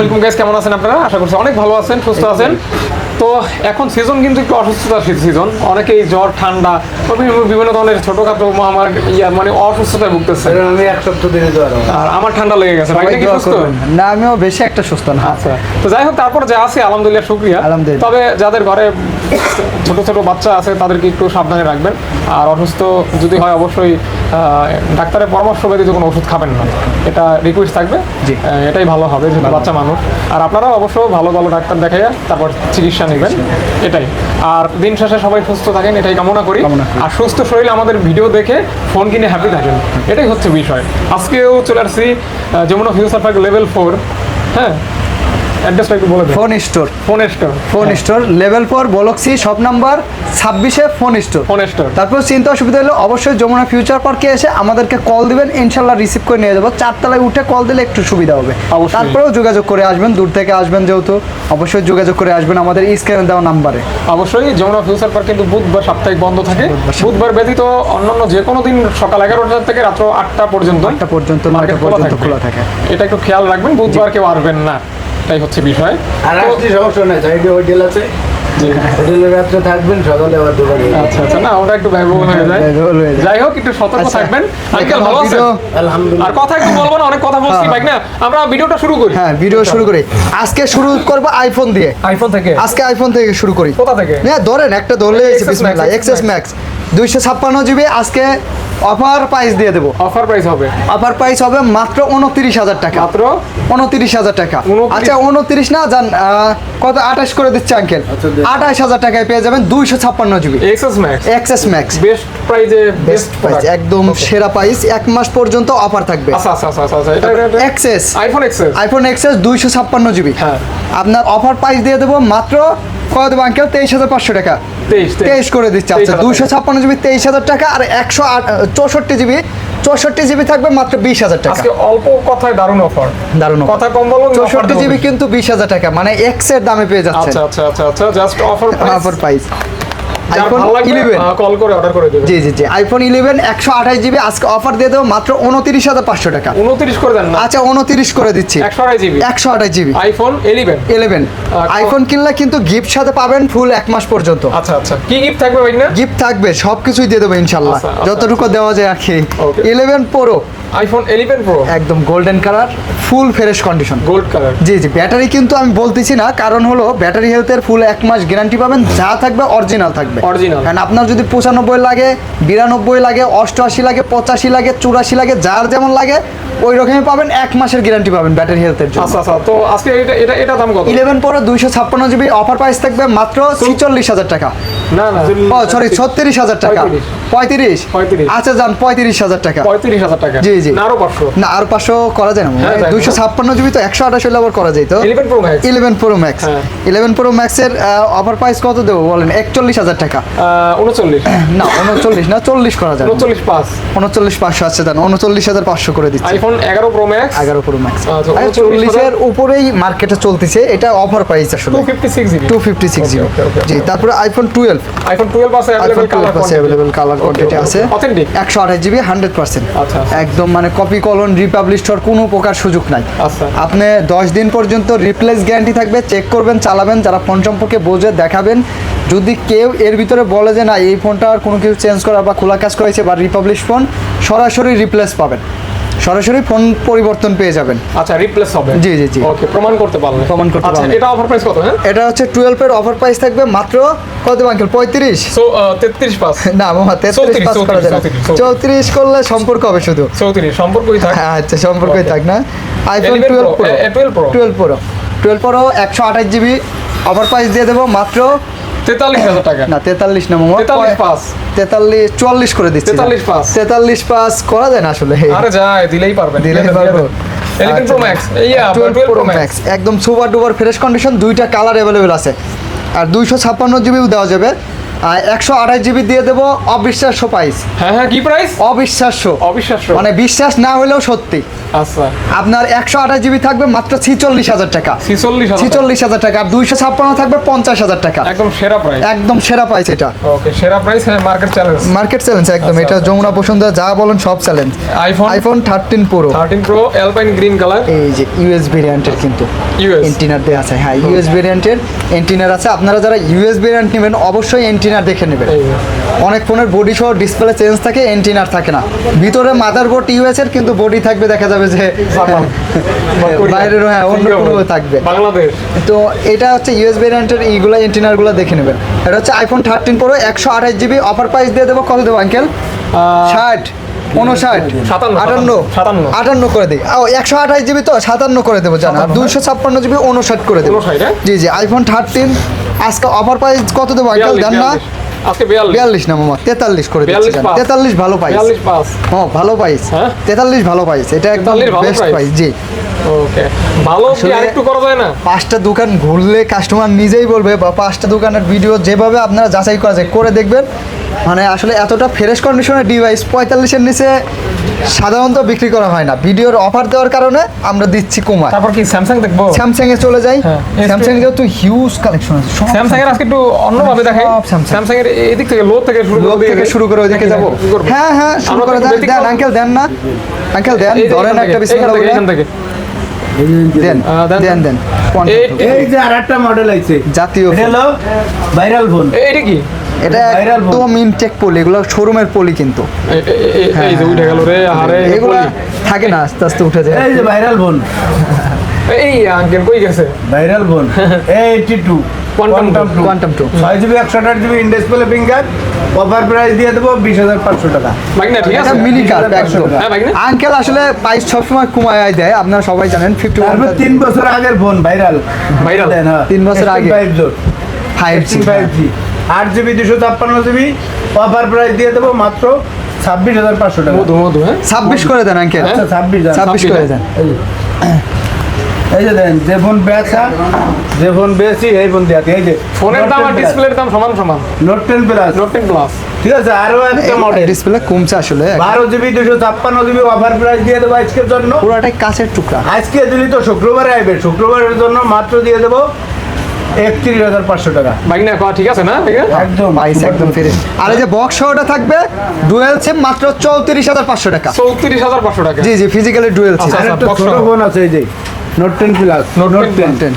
Welcome guys কেমন আছেন আপনারা? আশা করছি অনেক ভালো আছেন সুস্থ আছেন। তো এখন সিজন কিন্তু একটু অসুস্থতার সিজন অনেকেই জ্বর ঠান্ডা বিভিন্ন ধরনের ছোটখাটো আমার ইয়া মানে অসুস্থতায় ভুগতেছে আমি এক সপ্তাহ দিনে আর আমার ঠান্ডা লেগে গেছে। ভাই কি সুস্থ? না। আমিও বেশি একটা সুস্থ না। আচ্ছা। তো যাই হোক তারপর যা আছে আলহামদুলিল্লাহ শুক্রিয়া। তবে যাদের ঘরে ছোট ছোট বাচ্চা আছে তাদেরকে একটু সাবধানে রাখবেন। আর অসুস্থ যদি হয় অবশ্যই ডাক্তারের পরামর্শ ব্যতীত কোনো ওষুধ খাবেন না। এটা রিকোয়েস্ট থাকবে। এটাই ভালো হবে যেহেতু বাচ্চা মানুষ। আর আপনারাও অবশ্য ভালো ভালো ডাক্তার দেখাইয়া তারপর চিকিৎসা নেবেন। এটাই। আর দিন শেষে সবাই সুস্থ থাকেন এটাই কামনা করি। আর সুস্থ শরীর আমাদের ভিডিও দেখে ফোন কিনে হ্যাপি থাকেন। এটাই হচ্ছে বিষয়। আজকেও চলে আসছি যেমন Jamuna future park level four হ্যাঁ? অ্যাড্রেসটা একটু বলে phone store. Phone store. Phone store level four বলক্সি shop number ছাব্বিশে ফোন স্টোর। Phone store. তারপর চিন্তা অসুবিধা হলে অবশ্যই যমুনা ফিউচার পার্কে এসে আমাদেরকে কল দিবেন ইনশাল্লাহ রিসিভ করে নিয়ে যাব। চারতলায় উঠে কল দিলে একটু সুবিধা হবে। তারপরেও যোগাযোগ করে আসবেন দূর থেকে আসবেন যেহেতু। অবশ্যই যোগাযোগ করে আসবেন আমাদের স্ক্রিনে দেওয়া নাম্বারে। অবশ্যই যমুনা ফিউচার পার্ক কিন্তু বুধবার সাপ্তাহিক বন্ধ থাকে। বুধবার ব্যতীত অন্যান্য যে কোনো দিন সকাল এগারোটা থেকে রাত্র আটটা পর্যন্ত আটটা পর্যন্ত মার্কেট খোলা থাকে। এটা একটু খেয়াল রাখবেন বুধবার কেউ আসবেন না। এটাই হচ্ছে বিষয়। আর সমস্যা নাই সাইডে হোটেল আছে। হোটেলে রাত্রে থাকবেন সকালে আবার দোকানে আচ্ছা আচ্ছা না ওটা একটু ব্যয়বহুল হয়ে যায়। ব্যয়বহুল হয়ে যায়। যাই হোক একটু সতর্ক আচ্ছা, থাকবেন। আজকাল ভালো আছেন? ভিডিও- আর কথা একটু বলব না অনেক কথা বলছি। না? আমরা ভিডিওটা শুরু করি। হ্যাঁ ভিডিও শুরু করি। আজকে শুরু করব আইফোন দিয়ে। আইফোন থেকে? আজকে আইফোন থেকে শুরু করি। কোথা থেকে? হ্যাঁ ধরেন একটা ধরলে এক্সএস ম্যাক্স দুইশো ছাপ্পান্ন জিবি আজকে অফার প্রাইস দিয়ে দেবো। অফার প্রাইস হবে। অফার প্রাইস হবে মাত্র উনত্রিশ হাজার টাকা। মাত্র? উনত্রিশ হাজার টাকা। আচ্ছা উনত্রিশ না আহ, কত? আঠাশ করে দিচ্ছে আঙ্কেল আচ্ছা। আঠাশ হাজার টাকায় পেয়ে যাবেন দুইশো ছাপ্পান্ন GB XS Max XS Max best প্রাইজে বেস্ট প্রাইস একদম সেরা প্রাইস এক মাস পর্যন্ত অফার থাকবে। আচ্ছা আচ্ছা আচ্ছা আচ্ছা XS iPhone XS iPhone XS দুইশো ছাপ্পান্ন জিবি হ্যাঁ। আপনার অফার প্রাইস দিয়ে দেবো মাত্র কত আঙ্কেল তেইশ হাজার পাঁচশো টাকা। তেইশ করে দিচ্ছে। আচ্ছা দুশো ছাপ্পান্ন জিবি তেইশ হাজার টাকা আর একশো চৌষট্টি জিবি চৌষট্টি জিবি থাকবে মাত্র বিশ হাজার টাকা। অল্প কথায় দারুণ অফার দারুণ কথা কম বলো চৌষট্টি জিবি কিন্তু বিশ হাজার টাকা মানে এক্সের দামে পেয়ে যাচ্ছে আচ্ছা আচ্ছা আচ্ছা just offer offer price iPhone eleven call করে অর্ডার করে দেবেন জি জি জি আইফোন ইলেভেন একশো আঠাশ জিবি আজকে অফার দিয়ে দেবো মাত্র উনত্রিশ হাজার পাঁচশো টাকা। 29 করে দেন না? আচ্ছা উনত্রিশ করে দিচ্ছি। 128 জিবি একশো আঠাশ জিবি আইফোন 11 ইলেভেন আইফোন কিনলে কিন্তু গিফট সাথে পাবেন ফুল এক মাস পর্যন্ত। আচ্ছা আচ্ছা। কি গিফট থাকবে ভাই না গিফট থাকবে সব কিছুই দিয়ে দেবো ইনশাল্লাহ। আচ্ছা, আচ্ছা, যতটুকু দেওয়া যায় আর কি। ইলেভেন প্রো আইফোন 11 প্রো একদম golden colour full fresh condition gold colour জি জি ব্যাটারি কিন্তু আমি বলতেছি না কারণ হলো ব্যাটারি হেলথের ফুল এক মাস গ্যারান্টি পাবেন যা থাকবে অরিজিনাল থাকবে। অরিজিনাল কারণ আপনার যদি পঁচানব্বই লাগে বিরানব্বই লাগে অষ্টআশি লাগে পঁচাশি লাগে চুরাশি লাগে যার যেমন লাগে ওই রকমই পাবেন এক মাসের গ্যারান্টি পাবেন ব্যাটারি হেলথের জন্য। আচ্ছা আচ্ছা তো আজকে এটা এটা এটা দাম কত? ইলেভেন পরে দুইশো ছাপ্পান্ন জিবি অফার প্রাইস থাকবে মাত্র ছিচল্লিশ হাজার টাকা। না না ও সরি ছত্রিশ হাজার টাকা। 35 35 আচ্ছা যান পঁয়ত্রিশ হাজার টাকা। 35000 টাকা। জি, জি। না আরও 500 না আর পাঁচশো করা যায় না। হ্যাঁ, যায়। দুইশো ছাপ্পান্ন জিবি তো একশো আঠাশ হলে আবার করা যায় তো। 11 pro max eleven pro max হ্যাঁ। ইলেভেন প্রো ম্যাক্সের অফার প্রাইস কত দেবো বলেন? একচল্লিশ হাজার টাকা। 39 না উনচল্লিশ না চল্লিশ করা যায় 39 পাস। উনচল্লিশ পাঁচশো আছে দেন উনচল্লিশ হাজার পাঁচশো করে দিচ্ছি। আইফোন এগারো প্রো ম্যাক্স এগারো প্রো? আচ্ছা, ম্যাক্স উপরেই মার্কেটে চলতেছে এটা অফার প্রাইস আসলে। জি আইফোন টুয়েলভ আইফোন টুয়েলভ আছে আছে কালার কোয়ান্টিটি আছে। অথেন্টিক একদম মানে কপি কলন হওয়ার কোনো প্রকার সুযোগ নাই। আপনি দশ দিন পর্যন্ত রিপ্লেস গ্যারান্টি থাকবে চেক করবেন চালাবেন যারা ফোন সম্পর্কে বোঝে দেখাবেন। যদি কেউ এর ভিতরে বলে যে না এই ফোনটা আর কোনো কিছু চেঞ্জ করা বা খোলা কাজ করেছে বা রিপাবলিশ ফোন সরাসরি রিপ্লেস পাবেন। সরাসরি ফোন পরিবর্তন পেয়ে যাবেন। আচ্ছা রিপ্লেস হবে। জি, জি, জি। ওকে প্রমাণ করতে পারলে প্রমাণ করতে আচ্ছা এটা অফার প্রাইস কত হ্যাঁ? এটা হচ্ছে টুয়েলভের অফার প্রাইস থাকবে মাত্র কত আঙ্কেল পঁয়ত্রিশ? সো 33 পাস না মামা তেত্রিশ 34, পাস করা না 34, 34 চৌত্রিশ। করলে সম্পর্ক হবে শুধু। 34 সম্পর্কই থাক। হ্যাঁ, আচ্ছা সম্পর্কই থাক না। আইফোন 11 টুয়েলভ Pro, প্রো এ- এ 12 টুয়েলভ প্রো টুয়েলভ প্রো একশো আঠাশ জিবি অফার প্রাইস দিয়ে দেবো মাত্র 43000 টাকা। না তেতাল্লিশ না মোমো। 43 পাস তেতাল্লিশ চুয়াল্লিশ করে দিচ্ছি। তেতাল্লিশ পাঁচ। তেতাল্লিশ পাস করা যায় না আসলে। আরে যায় দিলেই পারবেন। দিলেই পারব। প্রো ম্যাক্স প্রো ম্যাক্স একদম সুপার ডুপার ফ্রেশ কন্ডিশন দুইটা কালার অ্যাভেলেবেল আছে। আর দুইশো ছাপ্পান্ন জিবিও দেওয়া যাবে। একশো আঠাশ জিবি দিয়ে দেবো অবিশ্বাস্য প্রাইস হ্যাঁ হ্যাঁ কি প্রাইস অবিশ্বাস্য। অবিশ্বাস্য। মানে বিশ্বাস না হলেও সত্যি। আচ্ছা। আপনার একশো আঠাশ জিবি থাকবে মাত্র ছিচল্লিশ হাজার টাকা। ছিচল্লিশ ছিচল্লিশ হাজার টাকা। আর দুইশো ছাপ্পান্ন থাকবে পঞ্চাশ হাজার টাকা। একদম সেরা প্রাইস একদম সেরা প্রাইস এটা। ওকে সেরা price market challenge market challenge একদম। আচ্ছা, এটা আচ্ছা। যমুনা বসুন্ধরা যা বলেন সব challenge iPhone iPhone thirteen pro thirteen pro alpine green colour এই যে ইউএস ভেরিয়েন্টের কিন্তু US এন্টিনার দেওয়া আছে। হ্যাঁ ইউএস ভেরিয়েন্টের এন্টিনার আছে। আপনারা যারা ইউএস ভেরিয়েন্ট নেবেন অবশ্যই এন্টিনার দেখে নেবেন। অনেক ফোনের বডি সহ ডিসপ্লে চেঞ্জ থাকে এন্টিনার থাকে না। ভিতরে মাদারবোর্ড ইউএস এর কিন্তু বডি থাকবে দেখা যাবে যে কোরিয়া। বাইরের হ্যাঁ অন্য কোনো থাকবে। বাংলাদেশ। তো এটা হচ্ছে ইউএস ভেরিয়েন্টের এইগুলো এন্টিনারগুলো দেখে নেবেন। এটা হচ্ছে আইফোন থার্টিন প্রো একশো আঠাশ জিবি অফার প্রাইস দিয়ে দেবো কত দেবো আঙ্কেল ষাট উনষাট আটান্ন আটান্ন করে দিই। ও একশো আঠাশ জিবি তো সাতান্ন করে দেবো জানা। সাতান্ন, দুইশো ছাপ্পান্ন জিবি উনষাট করে দেবো। 59, হ্যাঁ? জি জি আইফোন থার্টিন আজকে অফার প্রাইস কত দেবো? আঙ্কেল দেন না। আজকে মামা করে দিচ্ছি ভালো পাইস ভালো পাইস হ্যাঁ? তেতাল্লিশ ভালো পাইস এটা একদম বেস্ট price? জি। ওকে ভালো কি আরেকটু করা যায় না? পাঁচটা দোকান ঘুরলে কাস্টমার নিজেই বলবে বা পাঁচটা দোকানের ভিডিও যেভাবে আপনারা যাচাই করা যায় করে দেখবেন। মানে আসলে এতটা ফ্রেশ কন্ডিশনের ডিভাইস পঁয়তাল্লিশের নিচে সাধারণত বিক্রি করা হয় না। ভিডিওর অফার দেওয়ার কারণে আমরা দিচ্ছি কমায় তারপর কি স্যামসাং দেখব? স্যামসাং এ চলে যাই। স্যামসাং এও তো হিউজ কালেকশন আছে স্যামসাং এর আজকে একটু অন্যভাবে দেখাই। স্যামসাং এর এদিক থেকে লো থেকে শুরু লোক করে থেকে শুরু করে ওইদিকে যাব। হ্যাঁ হ্যাঁ শুরু করে দেন। দেন আঙ্কেল দেন না। আঙ্কেল দেন ধরেন একটা থেকে, এখান বিসমিল্লাহ থেকে, এখান থেকে। দেন দেন। দেন এই- এই যে আরেকটা মডেল আছে জাতীয় হ্যালো ভাইরাল ফোন এটা কি? এটা একদম ইনটেক পলি এগুলো শোরুমের পলি কিন্তু। এ- এ- এ- এই যে উঠে গেল রে আরে এগুলো থাকে না আস্তে আস্তে উঠে যায়। এই যে ভাইরাল ফোন এই আঙ্কেল কই গেছে? Viral phone eighty two quantum two ছয় জিবি একশো আঠাশ GB in display finger offer price দিয়ে দেবো বিশ হাজার পাঁচশো টাকা। ঠিক আছে? মিনি কার টাকা। হ্যাঁ আঙ্কেল আসলে প্রাইস সবসময় কমায় দেয় আপনারা সবাই জানেন ফিফটি তিন বছর আগের ফোন ভাইরাল Viral? তিন বছর আগে। ফাইভ জোর ফাইভ জি ফাইভ জি আট জিবি দুশো ছাপ্পান্ন জিবি অফার প্রাইস দিয়ে দেবো মাত্র ছাব্বিশ হাজার পাঁচশো টাকা। মধু মধু হ্যাঁ? ছাব্বিশ করে দেন আঙ্কেল আচ্ছা ছাব্বিশ ছাব্বিশ করে দেন। এই যে- দেন যে ফোন বেচা যে ফোন বেশি এই ফোন এই যে। ফোনের দাম আর ডিসপ্লের দাম সমান সমান। Note ten plus note ten plus ঠিক আছে আরও একটা মডেল ডিসপ্লে কমছে আসলে। বারো জিবি দুশো ছাপ্পান্ন জিবি অফার প্রাইস দিয়ে দেবো আজকের জন্য। পুরোটাই কাছের টুকরা। আজকে দিলি তো শুক্রবারে আইবে। শুক্রবারের জন্য মাত্র দিয়ে দেবো একত্রিশ হাজার পাঁচশো টাকা। ভাই না ঠিক আছে না? একদম প্রাইস একদম ফিরে। আর এই যে বক্স সহটা থাকবে ডুয়েল সিম মাত্র চৌত্রিশ হাজার পাঁচশো টাকা। চৌত্রিশ হাজার পাঁচশো টাকা। জি জি ফিজিক্যালি ডুয়েল সিম আচ্ছা। ছোট ফোন আছে এই যে note ten plus note ten ten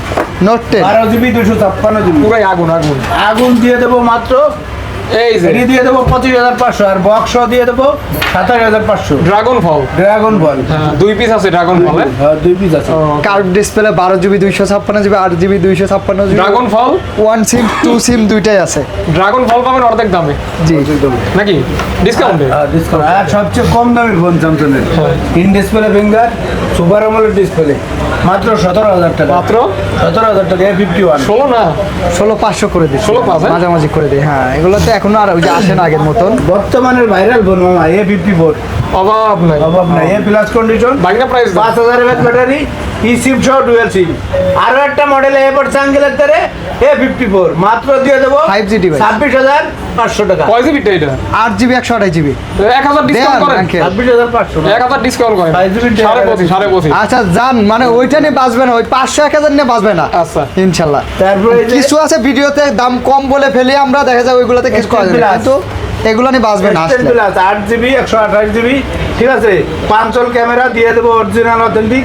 note ten বারো জিবি দুশো ছাপ্পান্ন জিবি। পুরাই আগুন আগুন। আগুন দিয়ে দেবো মাত্র এই যে। এটি দিয়ে দেবো পঁচিশ হাজার পাঁচশো আর বক্স দিয়ে দেবো সাতাশ হাজার পাঁচশো। ড্রাগন ফল ড্রাগন বল হ্যাঁ দুই পিস আছে ড্রাগন হ্যাঁ? দুই পিস আছে। কার্ভ ডিসপ্লে বারো জিবি দুইশো ছাপ্পান্ন জিবি আট জিবি দুইশো ছাপ্পান্ন জিবি। ড্রাগন ফল ওয়ান সিম টু সিম দুইটাই আছে। ড্রাগন ফল পাবেন অর্ধেক দামে। জি। নাকি? ডিসকাউন্টে আর সবচেয়ে কম দামি ফোন স্যামসাংয়ের হ্যাঁ। ইন ডিসপ্লে ফিঙ্গার সুপার আমলের ডিসপ্লে মাত্র সতেরো হাজার টাকা। মাত্র? সতেরো হাজার টাকা এ ফিফটি ওয়ান ষোলো না? ষোলো পাঁচশো করে দিই 16 পাঁচ, হ্যাঁ? মাঝামাঝি করে দিই হ্যাঁ। এগুলোতে এখনও আর ওই যে আসে না আগের মতন। বর্তমানের ভাইরাল ফোন মামা এ ফিফটি ফোর অভাব নাই। অভাব নাই এ প্লাস কন্ডিশন বাইকটা প্রাইস পাঁচ হাজার এমএচ ব্যাটারি ই সিম সহ ডুয়েল সিম আরও একটা মডেল এ পড়ছে আঙ্কেলের তারে এ ফিফটি ফোর মাত্র দিয়ে দেবো 5G device। ছাব্বিশ হাজার পাঁচশো টাকা। কয় জিবিটা এটা? আট জিবি একশো আঠাশ জিবি এক হাজার ডিসকাউন্ট করেন। ছাব্বিশ হাজার পাঁচশো এক হাজার ডিসকাউন্ট করেন। সাড়ে পঁচিশ সাড়ে পঁচিশ। আচ্ছা যান মানে ওইটা নিয়ে বাঁচবে না ওই পাঁচশো এক হাজার নিয়ে বাঁচবে না। আচ্ছা। ইনশাল্লাহ। তারপরে কিছু আছে ভিডিওতে দাম কম বলে ফেলে আমরা দেখা যায় ওইগুলোতে কিছু করা যাবে কিন্তু এগুলো নিয়ে বাঁচবে না আসলে। প্লাস আট জিবি একশো আঠাশ জিবি ঠিক আছে? পাঁচল ক্যামেরা দিয়ে দেবো অরিজিনাল অথেন্টিক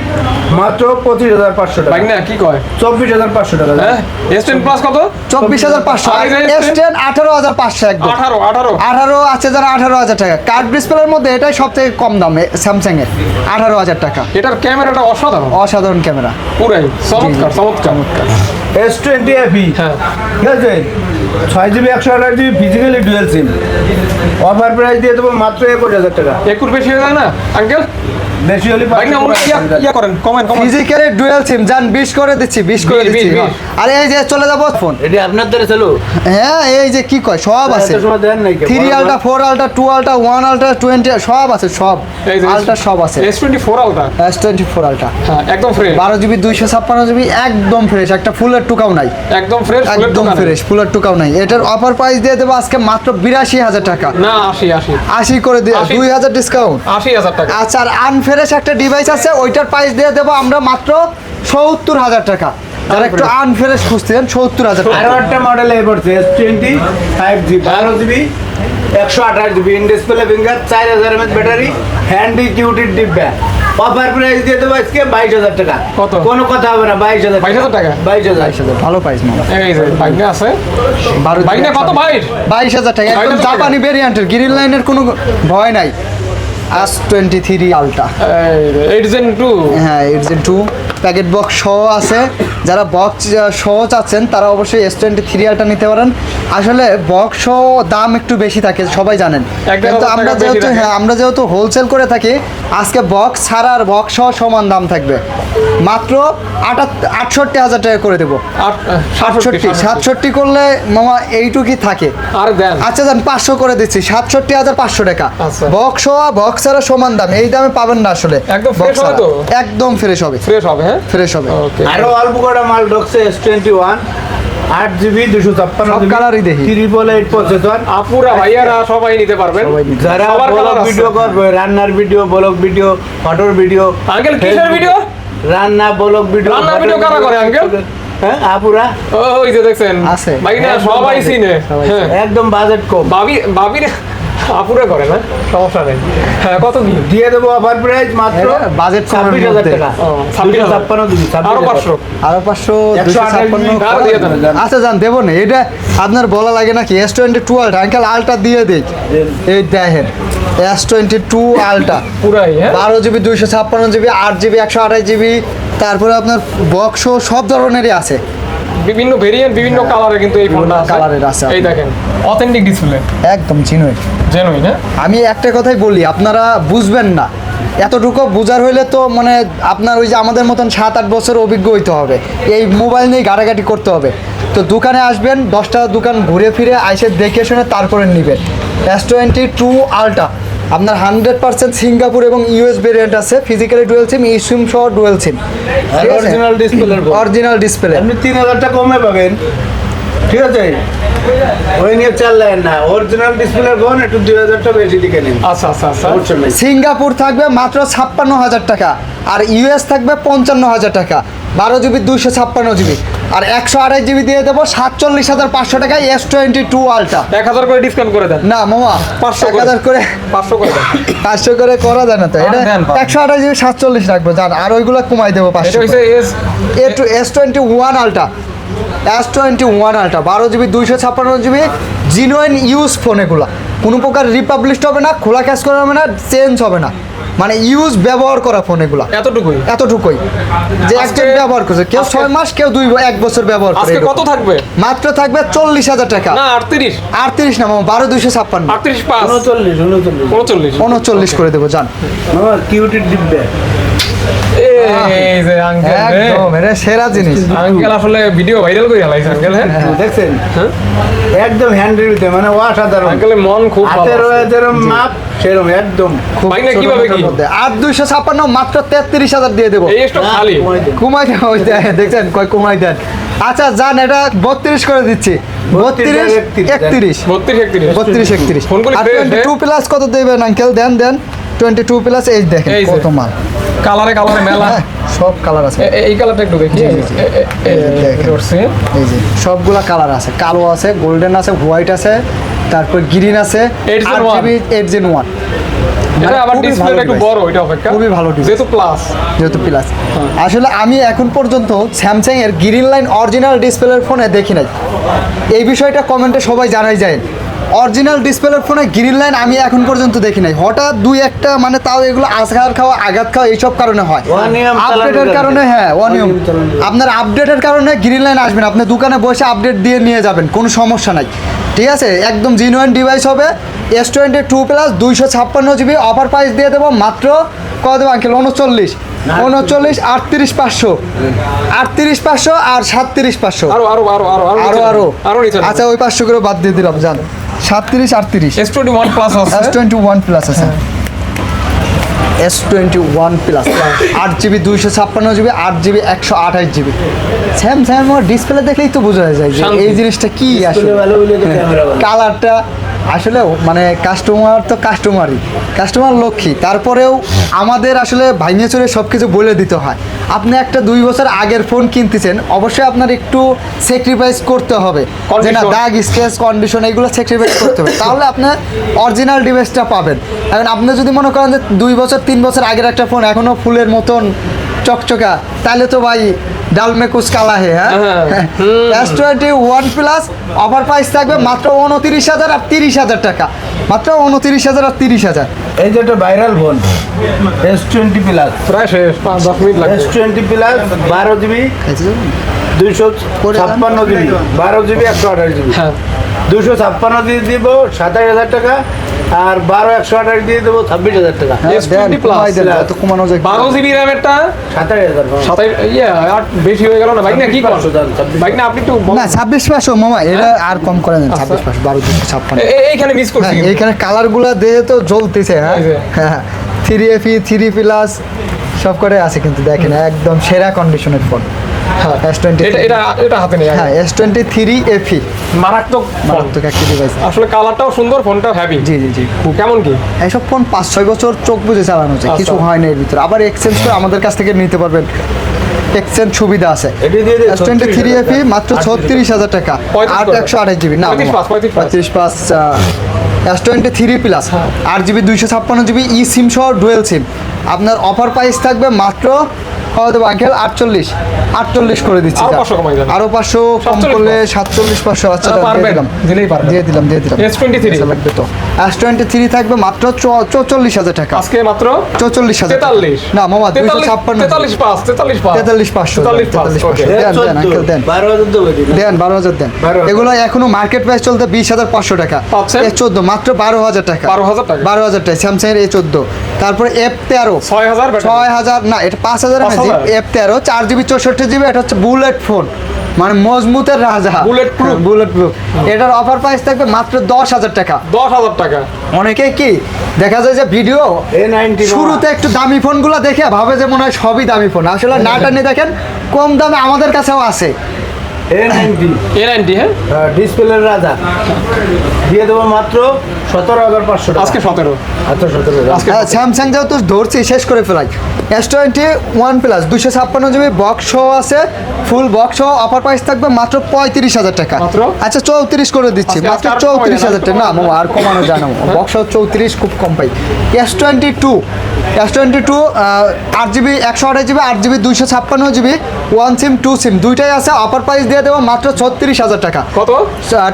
মাত্র পঁচিশ হাজার পাঁচশো টাকা। না কি কয়? চব্বিশ হাজার পাঁচশো টাকা। হ্যাঁ? এস টেন প্লাস কত? চব্বিশ হাজার পাঁচশো। এস টেন আঠারো হাজার পাঁচশো একদম। আঠারো আঠারো। আঠারো আছে যারা আঠারো হাজার টাকা। কার্ড ডিসপ্লের মধ্যে এটাই সব থেকে কম দাম স্যামসাং এর আঠারো হাজার টাকা। এটার ক্যামেরাটা অসাধারণ। অসাধারণ ক্যামেরা পুরাই চমৎকার চমৎকার। এস টোয়েন্টি এফি হ্যাঁ। ঠিক আছে? ছয় জিবি, একশো আঠাশ GB physically dual SIM offer price দিয়ে দেবো মাত্র একুশ হাজার টাকা। একুশ বেশি হয়ে যায় না আঙ্কেল বেশি হলে ভাই না পাঁচশো টাকা করেন কমেন্ট কমেন্ট। ফিজিক্যালের সিম যান বিশ করে দিচ্ছি বিশ করে দিচ্ছি। আরে এই যে চলে যাব ফোন। এটি আপনার দ্বারা চলো? হ্যাঁ এই যে কি কয় সব আছে। এত সময় দেন নাই কে? Three ultra four ultra two ultra one ultra twenty সব আছে সব। আলটা সব আছে। S twenty four ultra S twenty four ultra একদম ফ্রেশ বারো জিবি দুইশো ছাপ্পান্ন জিবি একদম ফ্রেশ একটা ফুলের টুকাও নাই। একদম ফ্রেশ একদম ফ্রেশ ফুলের টুকাও নাই। এটার অফার প্রাইস দিয়ে দেবো আজকে মাত্র বিরাশি হাজার টাকা। না আশি আশি। আশি করে দিয়ে দুই হাজার ডিসকাউন্ট আশি হাজার টাকা। আচ্ছা আর আনফ্রেশ একটা ডিভাইস আছে ওইটার প্রাইস দিয়ে দেবো আমরা মাত্র সত্তর হাজার টাকা। যারা একটু আনফ্রেশ খুঁজতেন সত্তর হাজার টাকা। আরও একটা মডেল এ পড়ছে এস টোয়েন্টি ফাইভ জি বারো জিবি একশো আঠাশ জিবি ইন ডিসপ্লে ফিঙ্গার চার হাজার এমএচ ব্যাটারি হ্যান্ডি কিউটির ডিব্বা। অফার প্রাইস দিয়ে দেবো আজকে বাইশ হাজার টাকা। কত? কোনো কথা হবে না বাইশ হাজার 22,000 টাকা? বাইশ হাজার। বাইশ হাজার। ভালো প্রাইস এই যে বাইক আছে। বারো বাইক কত বাইক বাইশ হাজার টাকা। একদম জাপানি ভেরিয়েন্টের গ্রিন লাইনের কোনো ভয় নাই। S twenty three ultra eight gen two হ্যাঁ ইটস টু প্যাকেট বক্স সহ আছে। যারা বক্স সহ চাচ্ছেন তারা অবশ্যই এস টোয়েন্টি থ্রি আলটা নিতে পারেন। আসলে বক্স সহ দাম একটু বেশি থাকে সবাই জানেন। কিন্তু আমরা যেহেতু হ্যাঁ আমরা যেহেতু হোলসেল করে থাকি আজকে বক্স ছাড়া আর বক্স সহ সমান দাম থাকবে। মাত্র আটষট্টি হাজার টাকা করে দেবো। সাতষট্টি সাতষট্টি। করলে মামা এইটুকুই থাকে। আর আচ্ছা যান পাঁচশো করে দিচ্ছি। সাতষট্টি হাজার পাঁচশো টাকা। আচ্ছা। বক্স হওয়া বক্স ছাড়া সমান দাম। এই দামে পাবেন না আসলে। একদম Box হবে একদম ফ্রেশ হবে। ফ্রেশ হবে হ্যাঁ? ফ্রেশ হবে। আরও অল্প কটা মাল ঢুকছে এস টোয়েন্টি ওয়ান আট জিবি দুশো ছাপ্পান্ন সব colour-ই দেখি। ট্রিপল এইট প্রসেসর আপুরা ভাইয়ারা সবাই নিতে পারবেন। যারা সবার ব্লগ কালার ভিডিও করবে রান্নার ভিডিও ব্লগ ভিডিও ফটোর ভিডিও আঙ্কেল কিসের ভিডিও রান্না ব্লগ ভিডিও রান্নার video কারা করে, uncle? হ্যাঁ আপুরা? ওই যে দেখছেন। আছে। ভাই না একদম সবাই চিনে। হ্যাঁ। একদম বাজেট কম। বাবি বাবির আপুরা করে না? সমস্যা নেই। হ্যাঁ কত কি দিয়ে দেবো অফার প্রাইস মাত্র budget কমের ছাব্বিশ হাজার টাকা। 26,000 ছাপ্পান্ন দিবি আরও পাঁচশো। আরও পাঁচশো দেন। আচ্ছা যান দেবো না। এটা আপনার বলা লাগে নাকি? S twenty two ultra uncle ultra দিয়ে দিই। এই দেখেন এস টোয়েন্টি টু আলটা পুরাই হ্যাঁ? বারো জিবি দুইশো ছাপ্পান্ন জিবি আট জিবি একশো আঠাশ জিবি তারপরে আপনার বক্স সব ধরনেরই আছে। বিভিন্ন ভেরিয়েন্ট বিভিন্ন কালারে কিন্তু এই ফোনটা আছে। কালারের আছে এই দেখেন অথেন্টিক ডিসপ্লে একদম চিনই জেনুইন হ্যাঁ? আমি একটা কথাই বলি আপনারা বুঝবেন না। এতটুকু বোঝার হইলে তো মানে আপনার ওই যে আমাদের মতন সাত আট বছর অভিজ্ঞ হইতে হবে। এই মোবাইল নিয়ে ঘাটাঘাটি করতে হবে। তো দোকানে আসবেন দশটা দোকান ঘুরে ফিরে আইসে দেখে শুনে তারপরে নেবেন। এস টোয়েন্টি টু আলটা আপনার হান্ড্রেড পার্সেন্ট সিঙ্গাপুর এবং ইউএস ভেরিয়েন্ট আছে। Physically dual sim e sim সহ dual sim original display original display আপনি তিন হাজারটা কমে পাবেন। ঠিক আছে? ওই নিয়ে চাললেন না। অরিজিনাল ডিসপ্লে ফোন একটু দুই হাজার টাকা বেশি দিকে নিন। আচ্ছা আচ্ছা আচ্ছা। সিঙ্গাপুর থাকবে মাত্র ছাপ্পান্ন হাজার টাকা আর ইউএস থাকবে পঞ্চান্ন হাজার টাকা। বারো জিবি দুইশো ছাপ্পান্ন জিবি। আর একশো আড়াই জিবি দিয়ে দেবো সাতচল্লিশ হাজার পাঁচশো টাকায় এস টোয়েন্টি টু আলটা এক হাজার করে ডিসকাউন্ট করে দেন। না মামা 500 এক হাজার করে পাঁচশো করে পাঁচশো করে করা যায় না তো। এটা একশো আড়াই জিবি সাতচল্লিশ রাখব। জান আর ওইগুলো কমাই দেবো পাঁচশো S twenty one ultra S twenty one ultra বারো জিবি দুইশো ছাপ্পান্ন জিবি জিনুইন ইউজ ফোন এগুলো। কোনো প্রকার রিপাবলিশ হবে না খোলা ক্যাশ করা হবে না চেঞ্জ হবে না। মানে ইউজ ব্যবহার করা ফোন এগুলো। এতটুকুই? এতটুকুই। যে একজন ব্যবহার করছে। কেউ ছয় মাস কেউ দুই এক বছর ব্যবহার করে কত থাকবে? মাত্র থাকবে চল্লিশ হাজার টাকা। না আটত্রিশ। আটত্রিশ না মামা বারো দুইশো ছাপ্পান্ন। আটত্রিশ পাঁচ। উনচল্লিশ উনচল্লিশ। উনচল্লিশ। করে দেবো জান। কিউটির ডিব্বে এই যে আঙ্কেল একদম এটা সেরা জিনিস। আঙ্কেল আসলে ভিডিও ভাইরাল করে হালাইছে আঙ্কেল হ্যাঁ? দেখছেন? হ্যাঁ? একদম মানে অসাধারণ। আঙ্কেলের মন খুব ভালো হাতের যেরকম মাপ সেরকম একদম খুব ভাই না, কীভাবে কি? আর দুইশো ছাপ্পান্ন মাত্র তেত্রিশ হাজার দিয়ে দেবো। এই স্টক খালি। কমাই দেখছেন? কয় কুমাই দেন। আচ্ছা যান এটা বত্রিশ করে দিচ্ছি। বত্রিশ একত্রিশ বত্রিশ একত্রিশ। বত্রিশ একত্রিশ। আর টোয়েন্টি টু প্লাস কত দেবেন আঙ্কেল দেন দেন। টোয়েন্টি টু প্লাস এই দেখেন কত মাল। কালারে কালারে মেলা। হ্যাঁ, সব কালার আছে। এই কালারটা একটু দেখি। এই যে, সবগুলা কালার আছে। কালো আছে গোল্ডেন আছে হোয়াইট আছে তারপর গ্রিন আছে 801 এইট জেন ওয়ান এটা আবার ডিসপ্লেটা একটু বড় এটা অপেক্ষা। খুবই ভালো device। যেহেতু প্লাস যেহেতু প্লাস আসলে আমি এখন পর্যন্ত স্যামসাং এর গ্রিন লাইন অরিজিনাল ডিসপ্লের ফোনে দেখি নাই। এই বিষয়টা কমেন্টে সবাই জানাই যায়। অরিজিনাল ডিসপ্লের ফোনে গ্রিন লাইন আমি এখন পর্যন্ত দেখি নাই। হঠাৎ দুই একটা মানে তাও এগুলো আজহার খাওয়া আঘাত খাওয়া এইসব কারণে হয়। আপডেটের কারণে। হ্যাঁ অনিয়ম। আপনার আপডেটের কারণে গ্রিন লাইন আসবেন আপনি দোকানে বসে আপডেট দিয়ে নিয়ে যাবেন কোনো সমস্যা নাই। ঠিক আছে? একদম জিনুয়ান ডিভাইস হবে। এস টোয়েন্টি টু প্লাস দুইশো ছাপ্পান্ন জিবি অফার প্রাইস দিয়ে দেবো মাত্র কত দেবো আঙ্কেল উনচল্লিশ। উনচল্লিশ আটত্রিশ পাঁচশো। আটত্রিশ পাঁচশো আর সাতত্রিশ পাঁচশো। আরও আরও আরও আরও আরও আরও আরও। আচ্ছা ওই পাঁচশো করে বাদ দিয়ে দিলাম জান। সাতত্রিশ আটত্রিশ। S twenty one plus S আছে। টোয়েন্টি ওয়ান প্লাস আছে। এস টোয়েন্টি ওয়ান প্লাস আট জিবি দুইশো ছাপ্পান্ন জিবি আট জিবি একশো আঠাশ জিবি স্যাম স্যাম ডিসপ্লে দেখলেই তো বোঝা যায় যে এই জিনিসটা কি আসলে? কালারটা আসলে মানে কাস্টমার তো কাস্টমারই কাস্টমার লক্ষ্মী। তারপরেও আমাদের আসলে ভাইঙে চড়ে সব কিছু বলে দিতে হয়। আপনি একটা দুই বছর আগের ফোন কিনতেছেন অবশ্যই আপনার একটু স্যাক্রিফাইস করতে হবে। যে না। দাগ স্কেচ কন্ডিশন এগুলো স্যাক্রিফাইস করতে হবে। তাহলে আপনার অরিজিনাল ডিভাইসটা পাবেন। এখন আপনি যদি মনে করেন যে দুই বছর তিন বছর আগের একটা ফোন এখনও ফুলের মতন চকচকা তাহলে তো ভাই ডালমে কুচ কালা হে হ্যাঁ? S twenty one plus offer price থাকবে মাত্র উনতিরিশ হাজার আর তিরিশ হাজার টাকা। মাত্র উনতিরিশ হাজার আর তিরিশ হাজার। এই যে একটা viral phone S twenty plus প্রায় শেষ পাঁচ দশ মিনিট লাগবে। এস টোয়েন্টি প্লাস বারো জিবি দুইশো ছাপ্পান্ন জিবি বারো জিবি একশো আঠাশ জিবি হ্যাঁ। দুশো ছাপ্পান্ন দিয়ে দিব সাতাশ হাজার টাকা। আর বারো একশো আঠাশ দিয়ে দেবো ছাব্বিশ হাজার টাকা। S20 plus কত কমানো যায় বারো জিবি র্যামেরটা সাতাশ হাজার সাতাই ইয়ে বেশি হয়ে গেল না? বাইক না কি করেন ছাব্বিশ পাঁচশো, ছাব্বিশ বাইক না আপনি একটু না ছাব্বিশ পাঁচশো মামা এটা আর কম করে দেন। ছাব্বিশ পাঁচশো বারো দুশো ছাপ্পান্ন। এইখানে মিস করছি হ্যাঁ কিন্তু। এইখানে কালারগুলো দেখে তো জ্বলতেছে হ্যাঁ? হ্যাঁ থ্রি এফি থ্রি প্লাস সব করে আছে কিন্তু দেখেন একদম সেরা কন্ডিশনের ফোন হ্যাঁ এস টোয়েন্টি এটা এটা এটা হাতে নেই হ্যাঁ এস টোয়েন্টি থ্রি এফি মারাত্মক মারাত্মক একটা ডিভাইস আসলে কালারটাও সুন্দর ফোনটাও হ্যাভি জি জি জি। কেমন কি? এইসব ফোন পাঁচ ছয় বছর চোখ বুঝে চালানো যায়। কিছু না এর ভিতরে। আবার এক্সচেঞ্জ করে আমাদের কাছ থেকে নিতে পারবেন। এক্সচেঞ্জ সুবিধা আছে। এস টোয়েন্টি থ্রি 36,000 এফি মাত্র ছত্রিশ হাজার টাকা। আট একশো আঠাশ জিবি। না পঁয়ত্রিশ পাঁচ, এস টোয়েন্টি থ্রি প্লাস আট জিবি দুইশো ছাপ্পান্ন জিবি ই সিম সহ ডুয়েল সিম আপনার অফার প্রাইস থাকবে মাত্র দেবো আঙ্কেল আটচল্লিশ। আটচল্লিশ করে দিচ্ছি আরও যা। 500 কমাই দেন। আরও পাঁচশো কম করলে সাতচল্লিশ পাঁচশো আচ্ছা দিয়ে দিলাম। দিয়ে দিলাম দিয়ে দিলাম। S23 লাগবে তো। এস টোয়েন্টি থ্রি থাকবে মাত্র চৌচল্লিশ হাজার টাকা। আজকে মাত্র চৌচল্লিশ হাজার তেতাল্লিশ। না মামা দুইশো ছাপ্পান্ন। তেতাল্লিশ পাঁচ তেতাল্লিশ পাঁচ। তেতাল্লিশ পাঁচশো। দেন, দেন, আঙ্কেল, দেন। বারো হাজার দেন বারো হাজার দেন। এগুলো এখনও মার্কেট প্রাইস চলতে বিশ হাজার পাঁচশো টাকা। এ চোদ্দ মাত্র বারো হাজার টাকা। বারো হাজার টাকা। বারো হাজার টাকা স্যামসাং এর এ চোদ্দ। তারপরে এফ তেরো। ছয় হাজার ছয় হাজার না এটা পাঁচ হাজার? এফ তেরো চার জিবি চৌষট্টি জিবি এটা হচ্ছে বুলেট ফোন মানে মজবুতের রাজা। Bullet proof? বুলেট প্রুফ এটার অফার প্রাইস থাকবে মাত্র দশ হাজার টাকা। দশ হাজার টাকা। অনেকে কি দেখা যায় যে ভিডিও শুরুতে একটু দামি ফোনগুলো দেখে ভাবে যে মনে হয় সবই দামি ফোন আসলে না টানে দেখেন কম দামে আমাদের কাছেও আছে। এ নাইনটি হ্যাঁ? ডিসপ্লের রাজা। দিয়ে দেবো মাত্র সতেরো হাজার পাঁচশো আজকে সতেরো। আচ্ছা সতেরো হাজার। আজকে হ্যাঁ ধরছি শেষ করে ফেলাই। এস টোয়েন্টি ওয়ান প্লাস দুশো ছাপ্পান্ন জিবি বক্স আছে ফুল বক্স অফার প্রাইস থাকবে মাত্র পঁয়ত্রিশ হাজার টাকা। আচ্ছা চৌত্রিশ করে দিচ্ছি মাত্র চৌত্রিশ হাজার টাকা। না আর কমানো যায় বক্স চৌত্রিশ খুব কম পাই। S twenty two S twenty two আট জিবি একশো আঠাশ জিবি আট জিবি দুইশো ছাপ্পান্ন GB one sim two sim দুইটাই আছে অফার প্রাইস দিয়ে দেবো মাত্র ছত্রিশ হাজার টাকা। কত?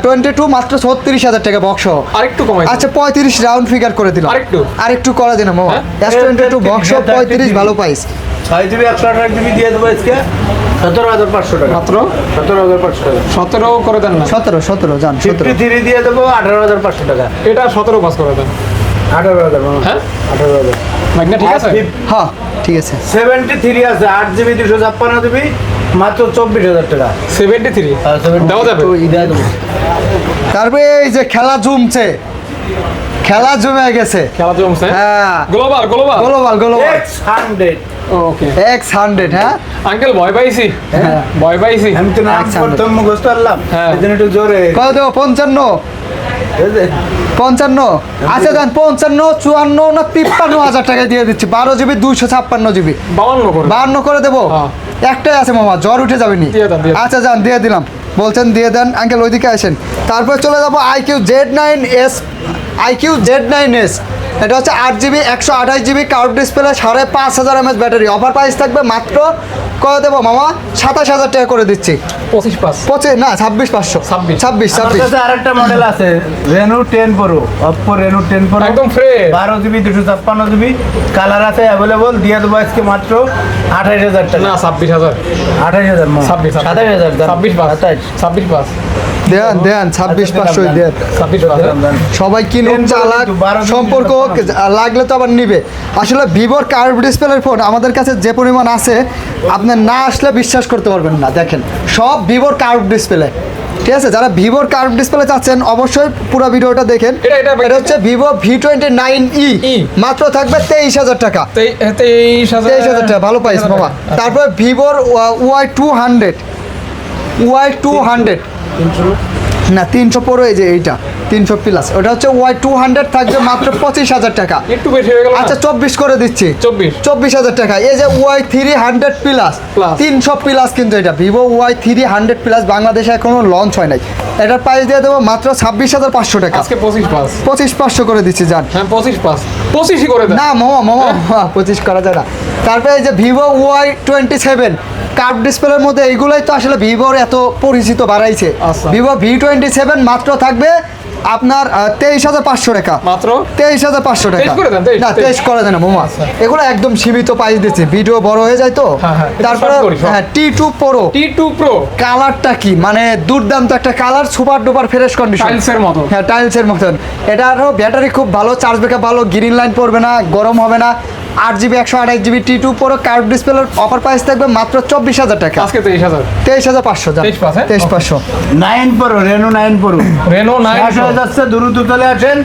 টোয়েন্টি টু মাত্র ছত্রিশ হাজার টাকা বক্স আরেকটু কমাই আচ্ছা পঁয়ত্রিশ রাউন্ড ফিগার করে দিলাম। আরেকটু? আরেকটু করে দিন মামা। হ্যাঁ? এস টোয়েন্টি টু বক্স পঁয়ত্রিশ ভালো পাইস ছয় জিবি একশো আঠাশ জিবি দিয়ে দেবো আজকে। সতেরো হাজার পাঁচশো টাকা। মাত্র? সতেরো হাজার পাঁচশো টাকা। সতেরো করে দেন না। সতেরো সতেরো যান ফিফটি সতেরো। থ্রি দিয়ে দেবো আঠারো হাজার পাঁচশো টাকা। এটা সতেরো পাস করে দেন আঠারো হাজার হ্যাঁ? আঠারো হাজার। ঠিক আছে? হ্যাঁ। ঠিক আছে। সেভেন্টি থ্রি আছে আট জিবি দুশো ছাপ্পান্ন জিবি মাত্র চব্বিশ হাজার টাকা। সেভেন্টি থ্রি আর 70 দেওয়া যাবে। তারপরে এই যে খেলা জমছে। খেলা জমে গেছে। খেলা জমছে? হ্যাঁ। Global global global global X hundred okay X hundred হ্যাঁ? আঙ্কেল ভয় পাইছি। হ্যাঁ। ভয় পাইছি। আমি তো নাম X100 প্রথম মুখস্থ আনলাম হ্যাঁ। একটু জোরে। কত দেবো? পঞ্চান্ন? পঞ্চান্ন। আচ্ছা দেন পঞ্চান্ন চুয়ান্ন না তিপ্পান্ন হাজার টাকা দিয়ে দিচ্ছি। বারো জিবি দুইশো ছাপ্পান্ন জিবি। বাউন্ন করে। করে দেবো? হ্যাঁ। একটাই আছে মামা জ্বর উঠে যাবে নি দিয়ে দেন, দিয়ে দেন। আচ্ছা যান দিয়ে দিলাম। বলছেন দিয়ে দেন। আঙ্কেল ওইদিকে আসেন। তারপর চলে যাব iQOO Z nine S iQOO Z nine S. এটা হচ্ছে আট জিবি একশো আঠাশ জিবি কার্ভ ডিসপ্লে সাড়ে পাঁচ হাজার এমএস ব্যাটারি। অফার প্রাইস থাকবে মাত্র কত দেবো মামা? সাতাশ হাজার টাকা করে দিচ্ছি। পঁচিশ পাস পঁচিশ না ছাব্বিশ পাঁচশো। ছাব্বিশ। ছাব্বিশ ছাব্বিশ। কাছে আরেকটা মডেল আছে। Reno ten pro Oppo Reno ten pro একদম ফ্রেশ বারো জিবি দুশো ছাপ্পান্ন জিবি। কালার আছে অ্যাভেলেবল দিয়ে দেবো আজকে মাত্র আঠাশ হাজার টাকা। না ছাব্বিশ হাজার। আঠাশ হাজার ছাব্বিশ সাতাশ হাজার ছাব্বিশ সাতাশ ছাব্বিশ পাস দেন দেন ছাব্বিশ আচ্ছা, পাঁচশো দেন ছাব্বিশ পাঁচশো। দিলাম। সবাই কিনুন চালাক? দিন সম্পর্ক লাগলে তো আবার নিবে। আসলে ভিভোর কার্ভ ডিসপ্লের ফোন আমাদের কাছে যে পরিমাণ আছে আপনি না আসলে বিশ্বাস করতে পারবেন না। দেখেন সব ভিভোর কার্ভ ডিসপ্লে ঠিক আছে? যারা ভিভোর কার্ভ ডিসপ্লে চাচ্ছেন অবশ্যই পুরো ভিডিওটা দেখেন। এটা- হচ্ছে Vivo V twenty nine e মাত্র থাকবে তেইশ হাজার টাকা। তেই- তেইশ হাজার তেইশ হাজার টাকা ভালো পাইস মামা তারপর ভিভোর Y two hundred Y two hundred না তিনশো এই যে এইটা তিনশো প্লাস ওটা হচ্ছে ওয়াই টু হান্ড্রেড থাকবে মাত্র পঁচিশ হাজার টাকা। একটু বেশি হয়ে গেল আচ্ছা চব্বিশ করে দিচ্ছি। চব্বিশ। চব্বিশ হাজার টাকা। এই যে ওয়াই থ্রি হান্ড্রেড প্লাস তিনশো প্লাস কিন্তু এটা। Vivo Y three hundred plus বাংলাদেশে এখনও লঞ্চ হয় নাই। এটার প্রাইস দিয়ে দেবো মাত্র ছাব্বিশ হাজার পাঁচশো টাকা। আজকে পঁচিশ পাস পঁচিশ পাঁচশো করে দিচ্ছি যান হ্যাঁ পঁচিশ পাঁচ পঁচিশই করে না মোমো মোমো পঁচিশ করা যায় না। তারপরে এই যে Vivo Y twenty seven curve ডিসপ্লের মধ্যে এইগুলোই তো আসলে ভিভোর এত পরিচিত বাড়াইছে। আচ্ছা। ভিভো ভি টোয়েন্টি সেভেন মাত্র থাকবে আপনার তেইশ হাজার পাঁচশো টাকা। মাত্র? তেইশ হাজার পাঁচশো টাকা। 23 করে দেন, 23, না তেইশ। করে দেন মোমো। এগুলো একদম সীমিত প্রাইস দিচ্ছে। ভিডিও বড় হয়ে যায় তো? হ্যাঁ, হ্যাঁ, তারপরে। হ্যাঁ T two pro T two pro কালারটা কি? মানে দুর্দান্ত একটা colour super duper fresh condition টাইলসের মতো। হ্যাঁ টাইলসের মতন। এটারও ব্যাটারি খুব ভালো চার্জ ব্যাকআপ ভালো গ্রিন লাইন পড়বে না গরম হবে না। আট জিবি একশো আঠাশ জিবি টি টু পুরো কার্ভ ডিসপ্লের অফার প্রাইস থাকবে মাত্র চব্বিশ হাজার টাকা। আজকে তেইশ হাজার। তেইশ হাজার পাঁচশো 23? তেইশ পাঁচশো। Nine pro Reno nine pro Reno nine যাচ্ছে দ্রুত চলে আসেন।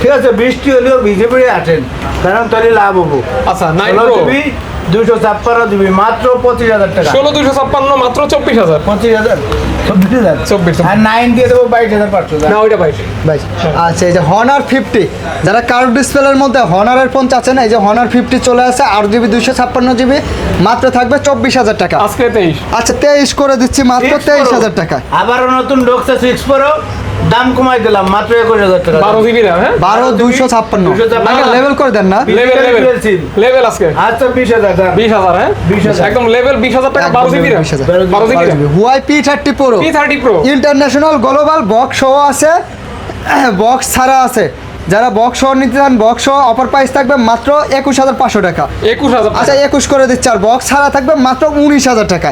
ঠিক আছে বৃষ্টি হলেও বিজেপি আছেন আসেন। কারণ তাহলে লাভ হব। আচ্ছা নাইন দুশো ছাপ্পান্ন দিবি মাত্র পঁচিশ হাজার টাকা। ষোলো দুশো ছাপ্পান্ন মাত্র চব্বিশ হাজার। পঁচিশ হাজার? চব্বিশ হাজার? চব্বিশ। আর নাইন দিয়ে দেবো বাইশ হাজার পাঁচশো না ওইটা বাইশ। বাইশ। আচ্ছা এই যে হনার ফিফটি যারা কার্ভ ডিসপ্লের মধ্যে হনারের ফোন চাচ্ছেন এই যে হনার ফিফটি চলে আসে আট জিবি দুশো ছাপ্পান্ন জিবি মাত্র থাকবে চব্বিশ হাজার টাকা। আজকে তেইশ। আচ্ছা তেইশ করে দিচ্ছি মাত্র তেইশ হাজার টাকা আবারও নতুন ঢুকছে সিক্স প্রো দাম কমাই দিলাম মাত্র একুশ হাজার টাকা বারো জিবি র্যাম হ্যাঁ? বারো দুইশো ছাপ্পান্ন। লেভেল করে দেন না। লেভেল লেভেল লেভেল আজকে। আচ্ছা বিশ হাজার বিশ হাজার হ্যাঁ? 20,000 একদম লেভেল বিশ হাজার টাকা বারো জিবি র্যাম। বারো GB RAM. Huawei P thirty pro P thirty pro international global box সহ আছে। বক্স ছাড়া আছে। যারা বক্স নিতে চান বক্স অপার অফার প্রাইস থাকবে মাত্র একুশ হাজার পাঁচশো টাকা। একুশ হাজার আচ্ছা একুশ করে দিচ্ছে আর বক্স ছাড়া থাকবে মাত্র উনিশ হাজার টাকা।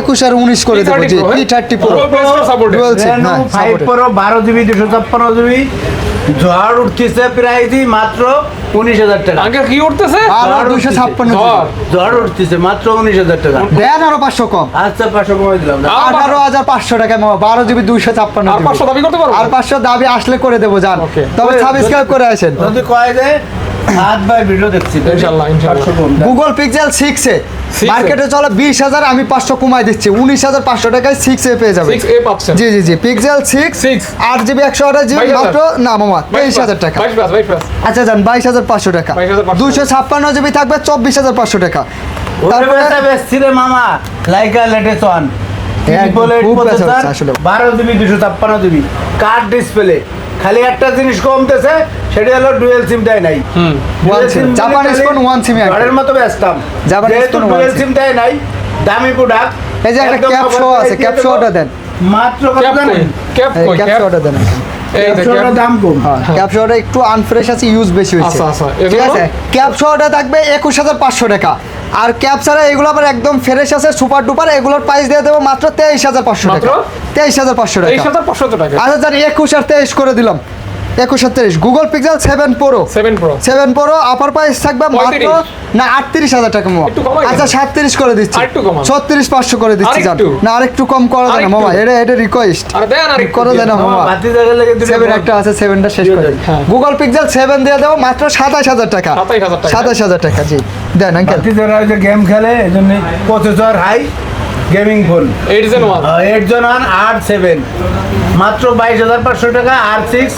একুশ আর উনিশ করে দেবো জি থার্টি প্রো হ্যাঁ। প্রো বারো জিবি দুশো ছাপ্পান্ন জিবি ঝড় উঠতেছে প্রাইসই মাত্র উনিশ হাজার টাকা। আঙ্কেল কি উঠতেছে? ঝড় দুইশো ছাপ্পান্ন ঝড়। উঠতেছে মাত্র উনিশ হাজার টাকা। দেন আরও পাঁচশো কম। আচ্ছা পাঁচশো কমাই দিলাম। আঠারো হাজার পাঁচশো টাকা বারো জিবি দুইশো ছাপ্পান্ন আর পাঁচশো দাবি করতে পারব? আর পাঁচশো দাবি আসলে করে দেবো যান। তবে সাবস্ক্রাইব করে আসেন। যদি কয় যে হাত বাই ভিডিও দেখছি ইনশাল্লাহ, ইনশাল্লাহ। গুগল পিক্সেল সিক্সে এ? মার্কেটে চলে বিশ হাজার আমি পাঁচশো কমাই দিচ্ছি। উনিশ হাজার পাঁচশো টাকায় সিক্স এ পেয়ে যাবে। জি জি জি। পিক্সেল সিক্স আট জিবি একশো আঠাশ জিবি মাত্র? না মামা তেইশ হাজার টাকা। আচ্ছা যান বাইশ হাজার পাঁচশো টাকা। 22,500 দুশো ছাপ্পান্ন জিবি থাকবে চব্বিশ হাজার পাঁচশো টাকা। তারপরে মামা। Laika latest one. বারো জিবি দুশো ছাপ্পান্ন জিবি। কার্ড ডিসপ্লে খালি একটা জিনিস কমতেছে সেটা হলো ডুয়েল সিম দেয় নাই। SIM একদম। ঘরের মতো ব্যস্তাম one ডুয়েল সিম দেয় নাই দামি প্রোডাক্ট এই যে একটা ক্যাপ শো আছে ক্যাপ শোটা দেন। মাত্র কত ক্যাপ ক্যাপ শোটা দেন এই ক্যাপ ক্যাপ দাম কম। ক্যাপ শোটা একটু আনফ্রেশ আছে ইউজ বেশি হয়েছে। আচ্ছা, আচ্ছা। ঠিক আছে? ক্যাপ থাকবে একুশ হাজার পাঁচশো টাকা। আর ক্যাপ ছাড়া এগুলো আবার একদম ফ্রেশ আছে সুপার ডুপার এগুলোর প্রাইস দিয়ে দেবো মাত্র তেইশ হাজার পাঁচশো টাকা। তেইশ হাজার পাঁচশো টাকা। আচ্ছা জানি একুশ আর তেইশ করে দিলাম। একুশ আর Google Pixel seven pro seven pro seven pro offer price থাকবে মাত্র না আটত্রিশ হাজার টাকা দেন। আচ্ছা সাতত্রিশ করে দিচ্ছি। ছত্রিশ পাঁচশো করে দিচ্ছি জান। না আরেকটু কম করা যায় না মামা এটা এটা রিকোয়েস্ট আরে দেন করে দেন না মামা বাতি জায়গা লেগে দিলে সেভেন একটা আছে সেভেনটা শেষ করে। গুগল পিক্সেল সেভেন দিয়ে দেবো মাত্র সাতাশ হাজার টাকা। সাতাশ হাজার টাকা। জি। দেন আঙ্কেল বাতি যারা ওই যে গেম খেলে এই জন্য processor high gaming phone eight gen one eight gen one আর সেভেন মাত্র বাইশ হাজার পাঁচশো টাকা আর সিক্স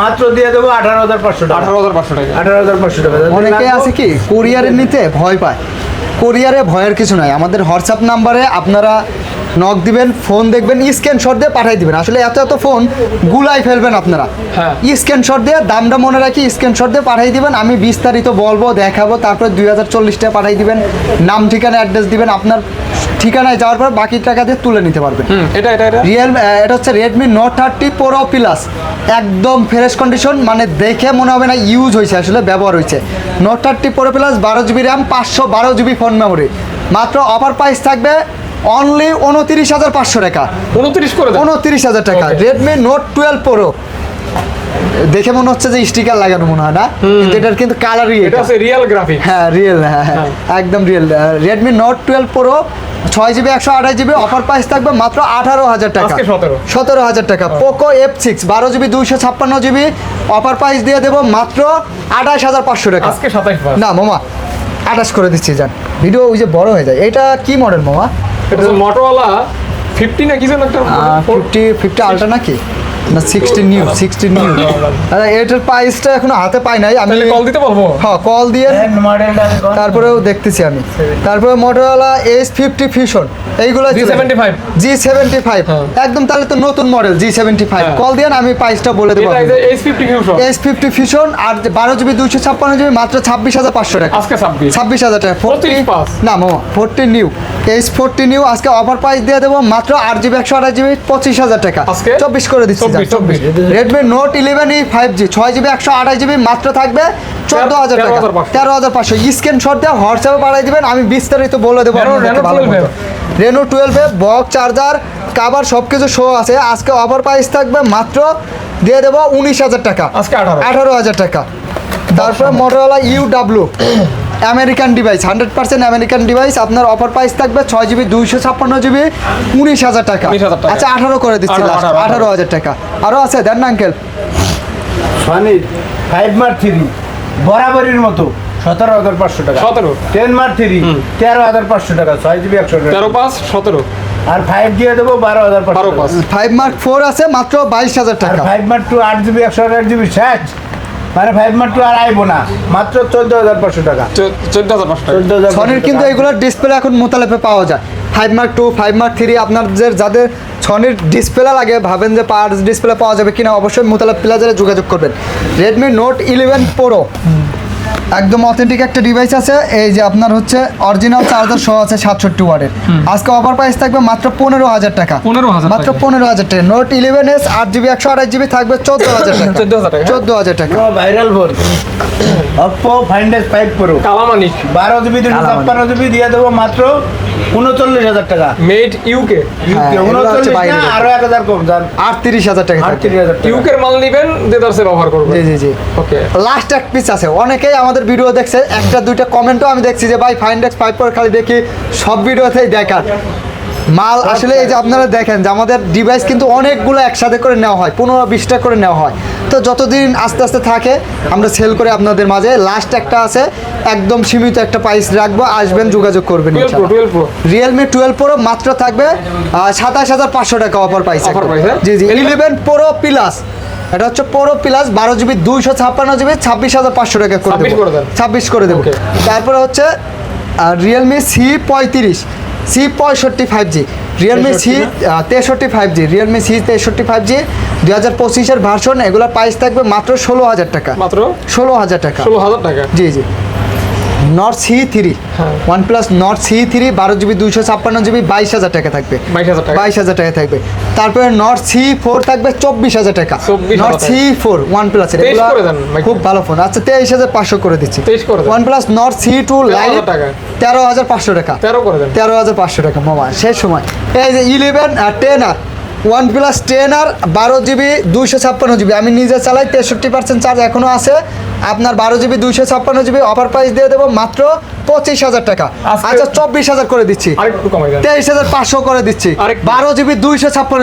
মাত্র দিয়ে দেবো আঠারো হাজার পাঁচশো টাকা। আঠারো হাজার পাঁচশো টাকা। আঠারো হাজার পাঁচশো টাকা। অনেকে আছে কি কোরিয়ারে নিতে ভয় পায়। কোরিয়ারে ভয়ের কিছু নাই। আমাদের হোয়াটসঅ্যাপ নাম্বারে আপনারা নক দিবেন ফোন দেখবেন স্ক্রিনশট দিয়ে পাঠিয়ে দিবেন। আসলে এত এত ফোন গুলাই ফেলবেন আপনারা। হ্যাঁ। স্ক্রিনশট দিয়ে দামটা মনে রাখি স্ক্রিনশট দিয়ে পাঠিয়ে দিবেন। আমি বিস্তারিত বলব দেখাবো তারপরে দুই হাজার চল্লিশ টাকা পাঠিয়ে দিবেন। নাম ঠিকানা অ্যাড্রেস দিবেন। আপনার ঠিকানায় যাওয়ার পর বাকি টাকা দিয়ে তুলে নিতে পারবেন। এটা এটা এটা। রিয়েল এটা হচ্ছে Redmi note thirty pro plus একদম ফ্রেশ কন্ডিশন মানে দেখে মনে হবে না ইউজ হয়েছে আসলে ব্যবহার হয়েছে। নোট থার্টি প্রো প্লাস বারো জিবি র্যাম পাঁচশো বারো জিবি ফোন মেমোরি মাত্র অফার প্রাইস থাকবে অনলি উনত্রিশ হাজার পাঁচশো টাকা। উনত্রিশ করে উনত্রিশ হাজার টাকা. রেডমি নোট টুয়েলভ প্রো দেখে মনে হচ্ছে যে স্টিকার লাগানো মনে হয় না? কিন্তু এটার কিন্তু কালারই এটা হচ্ছে রিয়েল গ্রাফিক হ্যাঁ রিয়েল হ্যাঁ হ্যাঁ একদম real Redmi note twelve pro ছয় জিবি একশো আঠাশ জিবি অফার প্রাইস থাকবে মাত্র আঠারো হাজার টাকা। আজকে 17 সতেরো হাজার টাকা। পোকো এফ সিক্স বারো জিবি দুইশো ছাপ্পান্ন জিবি অফার প্রাইস দিয়ে দেবো মাত্র আঠাশ হাজার পাঁচশো টাকা। না মামা আঠাশ করে দিচ্ছি যান ভিডিও ওই যে বড় হয়ে যায়। এটা কি মডেল মামা? এটা মোটোওয়ালা ফিফটি না কি যেন একটা ফিফটি ফিফটি আলট্রা নাকি? না সিক্সটি নিউ সিক্সটি নিউ এটার প্রাইসটা এখনও হাতে পাই নাই আমি কল দিতে বলব হ্যাঁ কল দিয়ে মডেলটা তারপরেও দেখতেছি আমি। তারপরে মোটরওয়ালা এস ফিফটি এইগুলো G75 জি সেভেন্টি ফাইভ হ্যাঁ। একদম তাহলে তো নতুন model G seventy five. Call দিয়ে আমি প্রাইসটা বলে দেবো H fifty fusion fifty fusion আর বারো জিবি দুইশো ছাপ্পান্ন জিবি মাত্র ছাব্বিশ হাজার পাঁচশো টাকা। আজকে ছাব্বিশ। ছাব্বিশ হাজার টাকা। ফোরটি না মামা forty new H forty new আজকে অফার প্রাইস দিয়ে দেবো মাত্র আট জিবি একশো আঠাশ জিবি পঁচিশ হাজার টাকা। আজকে? চব্বিশ করে দিচ্ছি। চব্বিশ। Redmi note eleven E five G ছয় জিবি একশো আঠাশ জিবি মাত্র থাকবে চোদ্দ হাজার টাকা। তেরো হাজার পাঁচশো। স্ক্রিনশট দিয়ে হোয়াটসঅ্যাপে পাঠিয়ে দেবেন আমি বিস্তারিত বলে দেবো Reno- আপনাদেরকে Reno ভালো 12 মতো। রেনো টুয়েলভে বক্স চার্জার কাভার সব কিছু শো আছে। আজকে অফার প্রাইস থাকবে মাত্র দিয়ে দেবো উনিশ হাজার টাকা। আজকে আঠারো। হাজার টাকা। তারপরে Motorola U W American device hundred percent American device আপনার অফার প্রাইস থাকবে ছয় জিবি দুইশো ছাপ্পান্ন জিবি উনিশ হাজার টাকা। 19,000 টাকা। আচ্ছা আঠারো করে দিচ্ছি 18, লাস্ট 18, আঠারো। হাজার টাকা। আরও আছে দেন না আঙ্কেল সনির ফাইভ মার থ্রি বরাবরের মতো সতেরো হাজার পাঁচশো টাকা। সতেরো। টেন মার থ্রি তেরো হাজার পাঁচশো টাকা ছয় জিবি একশো টাকা। তেরো পাঁচ সতেরো। আর ফাইভ দিয়ে দেবো বারো হাজার বারো পাঁচশো পাঁচ। ফাইভ মার্ক ফোর আছে মাত্র বাইশ হাজার টাকা। ফাইভ মার্ক টু আট জিবি একশো আঠাশ জিবি ষাট মানে ফাইভ মাত্র আর আইবো না মাত্র চোদ্দ হাজার পাঁচশো টাকা। চোদ্দ হাজার পাঁচশো চোদ্দ হাজার সনির কিন্তু এগুলো ডিসপ্লে এখন মোতালেপে পাওয়া যায়। Five mark two five mark three আপনাদের যাদের সনির ডিসপ্লে লাগে ভাবেন যে পার্স ডিসপ্লে পাওয়া যাবে কিনা অবশ্যই মোতালেব প্লাজারে যোগাযোগ করবেন। রেডমি নোট ইলেভেন প্রো একদম অথেন্টিক একটা ডিভাইস আছে এই যে আপনার হচ্ছে অরিজিনাল চার্জার সহ আছে সাতষট্টি ওয়ার্ডের আজকে অফার প্রাইস থাকবে মাত্র পনেরো হাজার টাকা। 15,000 মাত্র টাকা। পনেরো হাজার টাকা। নোট ইলেভেন এস আট জিবি একশো আঠাশ জিবি থাকবে চোদ্দ হাজার টাকা। 14,000 টাকা। চোদ্দ হাজার টাকা। Viral phone Oppo find X five pro Kalamanik বারো জিবি দুশো ছাপ্পান্ন জিবি দিয়ে দেবো মাত্র উনচল্লিশ হাজার টাকা। মেড ইউকে হ্যাঁ, উনচল্লিশ আরও এক হাজার কম যান আটত্রিশ হাজার টাকা থাকবে। আটত্রিশ হাজার ইউকের মাল নিবেন দেদারসে ব্যবহার করবেন। জি জি জি। ওকে লাস্ট এক পিস আছে। অনেকেই আমাদের ভিডিও দেখছে একটা দুইটা কমেন্টও আমি দেখছি যে ভাই ফাইন্ডেক্স ফাইভ পর খালি দেখি সব ভিডিওতেই দেখার মাল আসলে এই যে আপনারা দেখেন যে আমাদের ডিভাইস কিন্তু অনেকগুলো একসাথে করে নেওয়া হয় পনেরো বিশটা করে নেওয়া হয়। তো যতদিন আস্তে আস্তে থাকে আমরা সেল করে আপনাদের মাঝে। লাস্ট একটা আছে একদম সীমিত একটা প্রাইস রাখব আসবেন যোগাযোগ করবেন রিয়েলমি টুয়েলভ প্রো মাত্র থাকবে সাতাশ হাজার পাঁচশো টাকা অফার প্রাইস হ্যাঁ? জি জি ইলেভেন প্রো প্লাস এটা হচ্ছে প্রো প্লাস বারো জিবি দুইশো ছাপ্পান্ন জিবি ছাব্বিশ হাজার পাঁচশো টাকা করে দেবো। ছাব্বিশ করে দেবো। তারপরে হচ্ছে রিয়েলমি সি পঁয়ত্রিশ সি পঁয়ষট্টি ফাইভ জি রিয়েলমি সি তেষট্টি ফাইভ জি রিয়েলমি সি তেষট্টি ফাইভ জি দুই হাজার পঁচিশের ভার্সন এগুলোর প্রাইস থাকবে মাত্র ষোলো হাজার টাকা। মাত্র? ষোলো হাজার টাকা। ষোলো হাজার টাকা। জি জি। Nord C three. One plus Nord C three বারো জিবি দুইশো ছাপ্পান্ন জিবি বাইশ হাজার টাকা থাকবে। বাইশ হাজার টাকা। থাকবে। তারপরে নট সি ফোর থাকবে চব্বিশ হাজার টাকা। 24,000 Nord C four one plus 23 করে দেন, ভাই। খুব ভালো ফোন আচ্ছা তেইশ হাজার পাঁচশো করে দিচ্ছি। 23 করে one plus Nord C two lite 13,000 টাকা। তেরো হাজার পাঁচশো টাকা। তেরো হাজার পাঁচশো টাকা মামা। সেই সময়। এই যে eleven R ten R. One plus ten R বারো জিবি দুইশো ছাপ্পান্ন জিবি আমি নিজে চালাই তেষট্টি পার্সেন্ট চার্জ এখনও আছে। আপনার বারো জিবি দুইশো ছাপ্পান্ন জিবি অফার প্রাইস দিয়ে দেবো মাত্র পঁচিশ হাজার টাকা। আচ্ছা চব্বিশ হাজার করে দিচ্ছি। তেইশ হাজার পাঁচশো করে দিচ্ছি। বারো জিবি দুইশো ছাপ্পান্ন